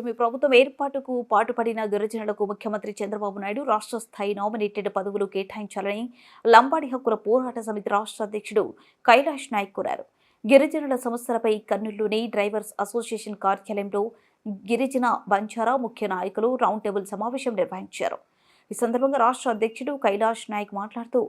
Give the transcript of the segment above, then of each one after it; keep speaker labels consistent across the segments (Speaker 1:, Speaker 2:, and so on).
Speaker 1: కూటమి ప్రభుత్వం ఏర్పాటుకు పాటుపడిన గిరిజనులకు ముఖ్యమంత్రి చంద్రబాబు నాయుడు రాష్ట్ర స్థాయి నామినేటెడ్ పదవులు కేటాయించాలని లంబాడి హక్కుల పోరాట సమితి రాష్ట్ర అధ్యక్షుడు కైలాష్ నాయక్ కోరారు. గిరిజనుల సమస్యలపై కర్నూలులోని డ్రైవర్స్ అసోసియేషన్ కార్యాలయంలో గిరిజన బంజారా ముఖ్య నాయకులు రౌండ్ టేబుల్ సమావేశం నిర్వహించారు. ఈ సందర్భంగా రాష్ట్ర అధ్యక్షుడు కైలాష్ నాయక్ మాట్లాడుతూ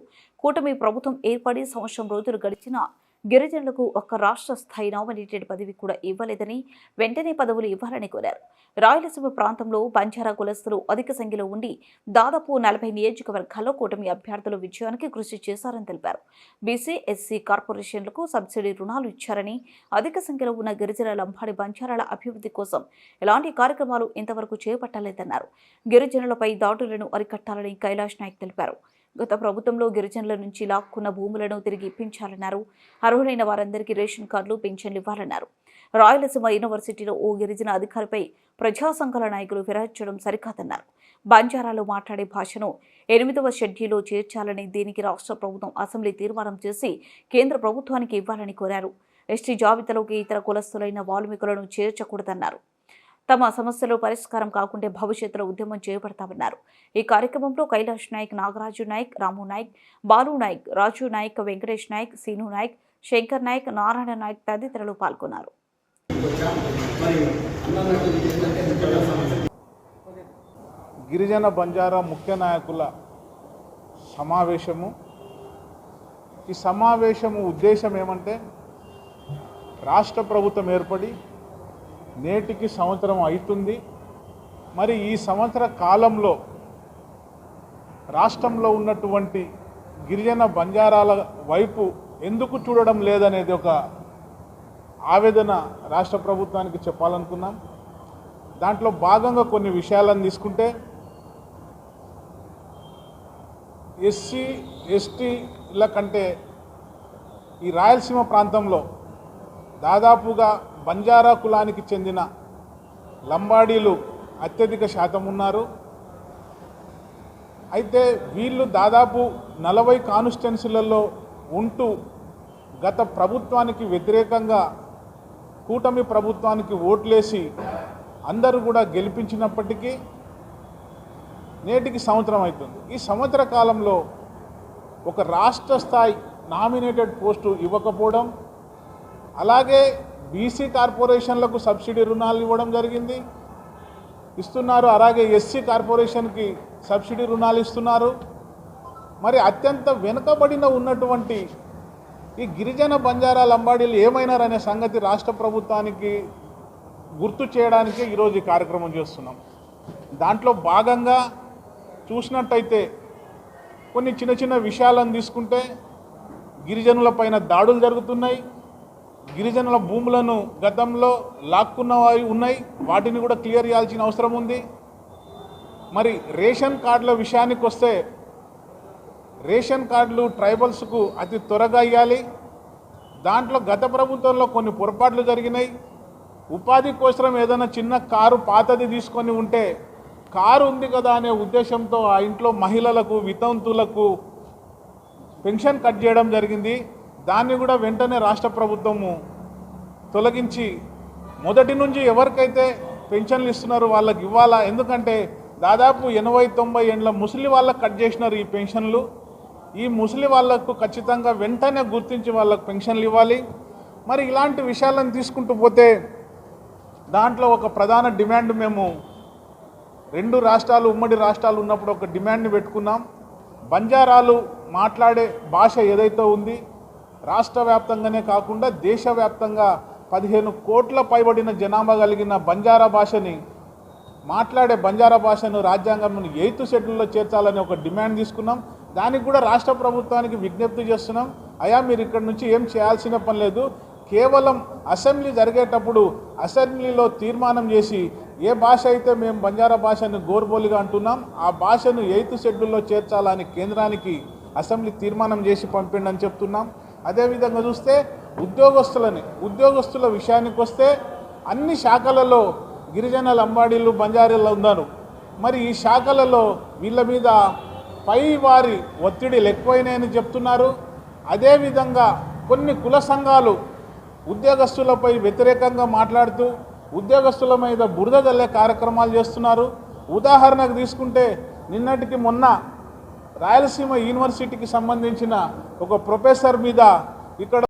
Speaker 1: కూటమి ప్రభుత్వం ఏర్పడి సంవత్సరం రోజులు గడిచినా గిరిజనులకు ఒక్క రాష్ట్ర స్థాయి నామినేటెడ్ పదవి కూడా ఇవ్వలేదని వెంటనే పదవులు ఇవ్వాలని కోరారు. రాయలసీమ ప్రాంతంలో బంజారా కులస్తులు అధిక సంఖ్యలో ఉండి దాదాపు నలభై నియోజకవర్గాల్లో కూటమి అభ్యర్థుల విజయానికి కృషి చేశారని తెలిపారు. బీసీ ఎస్సీ కార్పొరేషన్లకు సబ్సిడీ రుణాలు ఇచ్చారని అధిక సంఖ్యలో ఉన్న గిరిజన లంబాడి బంజారాల అభివృద్ధి కోసం ఎలాంటి కార్యక్రమాలు ఇంతవరకు చేపట్టలేదన్నారు. గిరిజనులపై దాడులను అరికట్టాలని కైలాష్ నాయక్ తెలిపారు. గత ప్రభుత్వంలో గిరిజనుల నుంచి లాక్కున్న భూములను తిరిగి ఇప్పించాలన్నారు. అర్హులైన వారందరికీ రేషన్ కార్డులు పెన్షన్లు ఇవ్వాలన్నారు. రాయలసీమ యూనివర్సిటీలో ఓ గిరిజన అధికారిపై ప్రజా సంఘాల నాయకులు ఫిరాయించడం సరికాదన్నారు. బంజారాలో మాట్లాడే భాషను ఎనిమిదవ షెడ్యూల్లో చేర్చాలని దీనికి రాష్ట్ర ప్రభుత్వం అసెంబ్లీ తీర్మానం చేసి కేంద్ర ప్రభుత్వానికి ఇవ్వాలని కోరారు. ఎస్టీ జాబితాలోకి ఇతర కులస్తులైన వాల్మీకులను చేర్చకూడదన్నారు. తమ సమస్యలు పరిష్కారం కాకుంటే భవిష్యత్తులో ఉద్యమం చేపడతామన్నారు. ఈ కార్యక్రమంలో కైలాష్ నాయక్ నాగరాజు నాయక్ రాము నాయక్ బాలు నాయక్ రాజు నాయక్ వెంకటేష్ నాయక్ సీను నాయక్ శంకర్ నాయక్ నారాయణ నాయక్ తదితరులు పాల్గొన్నారు.
Speaker 2: గిరిజన బంజారా ముఖ్య నాయకుల సమావేశము. ఈ సమావేశము ఉద్దేశం ఏమంటే రాష్ట్ర ప్రభుత్వం ఏర్పడి నేటికి సంవత్సరం అవుతుంది మరి ఈ సంవత్సర కాలంలో రాష్ట్రంలో ఉన్నటువంటి గిరిజన బంజారాల వైపు ఎందుకు చూడడం లేదనేది ఒక ఆవేదన రాష్ట్ర ప్రభుత్వానికి చెప్పాలనుకున్నాం. దాంట్లో భాగంగా కొన్ని విషయాలను తీసుకుంటే ఎస్సీ ఎస్టీల కంటే ఈ రాయలసీమ ప్రాంతంలో దాదాపుగా బంజారా కులానికి చెందిన లంబాడీలు అత్యధిక శాతం ఉన్నారు. అయితే వీళ్ళు దాదాపు నలభై కాన్స్టిట్యున్సీలలో ఉంటూ గత ప్రభుత్వానికి వ్యతిరేకంగా కూటమి ప్రభుత్వానికి ఓట్లేసి అందరూ కూడా గెలిపించినప్పటికీ నేటికి సంవత్సరం అవుతుంది ఈ సంవత్సర కాలంలో ఒక రాష్ట్ర స్థాయి నామినేటెడ్ పోస్టు ఇవ్వకపోవడం అలాగే బీసీ కార్పొరేషన్లకు సబ్సిడీ రుణాలు ఇవ్వడం జరిగింది. ఇస్తున్నారు. అలాగే ఎస్సీ కార్పొరేషన్కి సబ్సిడీ రుణాలు ఇస్తున్నారు. మరి అత్యంత వెనుకబడిన ఉన్నటువంటి ఈ గిరిజన బంజారా లంబాడీలు ఏమైనారనే సంగతి రాష్ట్ర ప్రభుత్వానికి గుర్తు చేయడానికే ఈరోజు ఈ కార్యక్రమం చేస్తున్నాం. దాంట్లో భాగంగా చూసినట్టయితే కొన్ని చిన్న చిన్న విషయాలను తీసుకుంటే గిరిజనులపైన దాడులు జరుగుతున్నాయి. గిరిజనుల భూములను గతంలో లాక్కున్నవి ఉన్నాయి. వాటిని కూడా క్లియర్ చేయాల్సిన అవసరం ఉంది. మరి రేషన్ కార్డుల విషయానికి వస్తే రేషన్ కార్డులు ట్రైబల్స్కు అతి త్వరగా ఇవ్వాలి దాంట్లో గత ప్రభుత్వంలో కొన్ని పొరపాట్లు జరిగినాయి. ఉపాధి కోసం ఏదైనా చిన్న కారు పాతది తీసుకొని ఉంటే కారు ఉంది కదా అనే ఉద్దేశంతో ఆ ఇంట్లో మహిళలకు వితంతులకు పెన్షన్ కట్ చేయడం జరిగింది. దాన్ని కూడా వెంటనే రాష్ట్ర ప్రభుత్వము తొలగించి మొదటి నుంచి ఎవరికైతే పెన్షన్లు ఇస్తున్నారో వాళ్ళకి ఇవ్వాలా? ఎందుకంటే దాదాపు ఎనభై తొంభై ఏండ్ల ముసలి వాళ్ళకి కట్ చేసినారు ఈ పెన్షన్లు. ఈ ముసలి వాళ్ళకు ఖచ్చితంగా వెంటనే గుర్తించి వాళ్ళకు పెన్షన్లు ఇవ్వాలి. మరి ఇలాంటి విషయాలను తీసుకుంటూ పోతే దాంట్లో ఒక ప్రధాన డిమాండ్ మేము రెండు రాష్ట్రాలు ఉమ్మడి రాష్ట్రాలు ఉన్నప్పుడు ఒక డిమాండ్ని పెట్టుకున్నాం. బంజారాలు మాట్లాడే భాష ఏదైతే ఉంది రాష్ట్ర వ్యాప్తంగానే కాకుండా దేశవ్యాప్తంగా పదిహేను కోట్ల పైబడిన జనాభా కలిగిన బంజారా భాషని మాట్లాడే బంజారా భాషను రాజ్యాంగంలో ఎయిత్ షెడ్యూల్లో చేర్చాలని ఒక డిమాండ్ తీసుకున్నాం. దానికి కూడా రాష్ట్ర ప్రభుత్వానికి విజ్ఞప్తి చేస్తున్నాం. అయా మీరు ఇక్కడ నుంచి ఏం చేయాల్సిన పని లేదు. కేవలం అసెంబ్లీ జరిగేటప్పుడు అసెంబ్లీలో తీర్మానం చేసి ఏ భాష అయితే మేము బంజారా భాషను గోర్బోలిగా అంటున్నాం ఆ భాషను ఎయిత్ షెడ్యూల్లో చేర్చాలని కేంద్రానికి అసెంబ్లీ తీర్మానం చేసి పంపిండని చెప్తున్నాం. అదేవిధంగా చూస్తే ఉద్యోగస్తులని ఉద్యోగస్తుల విషయానికి వస్తే అన్ని శాఖలలో గిరిజన లంబాడీలు బంజారీలు ఉన్నారు. మరి ఈ శాఖలలో వీళ్ళ మీద పై వారి ఒత్తిడి ఎక్కువైనాయని చెప్తున్నారు. అదేవిధంగా కొన్ని కుల సంఘాలు ఉద్యోగస్తులపై వ్యతిరేకంగా మాట్లాడుతూ ఉద్యోగస్తుల మీద బురద జల్లే కార్యక్రమాలు చేస్తున్నారు. ఉదాహరణకు తీసుకుంటే నిన్నటికి మొన్న రాయలసీమ యూనివర్సిటీకి సంబంధించిన ఒక ప్రొఫెసర్ మీద ఇక్కడ